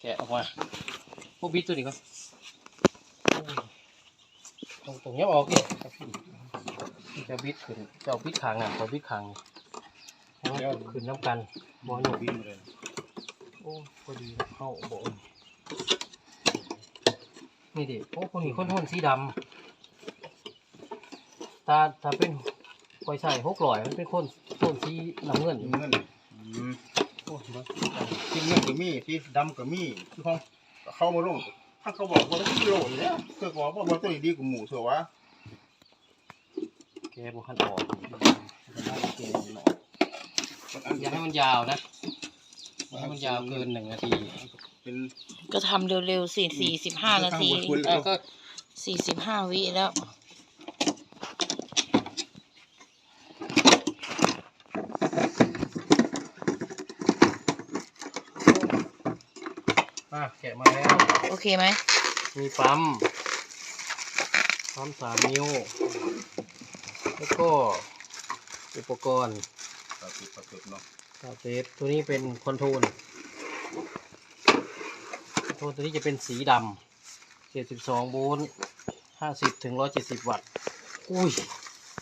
แกะออกมาพวกบิดตัวนี้ก็ตรงตรงเนี้ยออกดิครับพี่จะบิดขึ้นจะเอาบิดขางอะพอบิดขางให้มันขึ้นน้ำกันบอลอยู่บินเลยโอ้พอดีเข้าโบนนี่ดิโอ้คนนี้คนหุ่นสีดำตาตาเป็นคอยใส่หกลอยมันเป็นคนคนสีน้ำเงินมีเงิน อืมโอ้เบิ่งที่เงินก็มีที่ดำก็มีที่ห้องเข้ามาลงถ้าเขาบอกว่าที่โลอยู่แล้วเพื่อบอกว่าว่าตัวนี้ดีกว่าหมูเถอะวะแกบุคันออกอย่าให้มันยาวนะอย่าให้มันยาวเกินหนึ่งนาที เป็นก็ทำเร็วๆสิสี่สิบห้านาทีเออก็สี่สิบห้าวิแล้ว อะแกะมาแล้ว โอเคไหม มีปั๊ม ปั๊มสามนิ้ว แล้วก็อุปกรณ์ปฏิปฏิเนาะสาเซฟตัวนี้เป็นคอนโทรลคอนโทรลตัวนี้จะเป็นสีดำ72โวลต์50ถึง170 วัตต์ อุ้ย